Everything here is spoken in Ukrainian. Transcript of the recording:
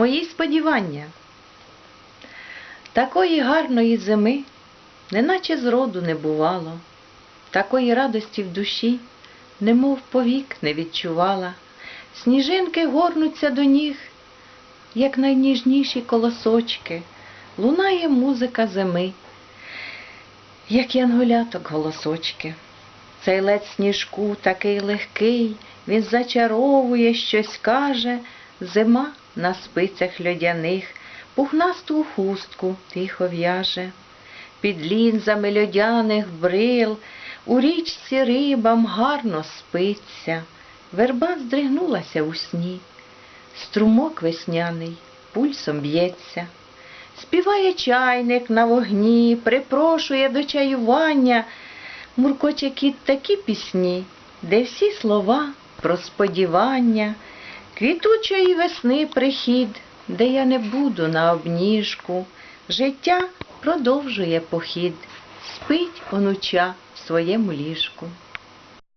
мої сподівання. Такої гарної зими, неначе зроду не бувало, такої радості в душі, немов повік не відчувала. Сніжинки горнуться до ніг, як найніжніші колосочки, лунає музика зими, як янголяток голосочки. Цей лед сніжку такий легкий, він зачаровує, щось каже, зима на спицях льодяних, пухнасту хустку тихо в'яже. Під лінзами льодяних брил, у річці рибам гарно спиться, верба здригнулася у сні, струмок весняний пульсом б'ється. Співає чайник на вогні, припрошує до чаювання, муркоче кіт такі пісні, де всі слова про сподівання, квітучої весни прихід, де я не буду на обніжку, життя продовжує похід, спить онуча в своєму ліжку.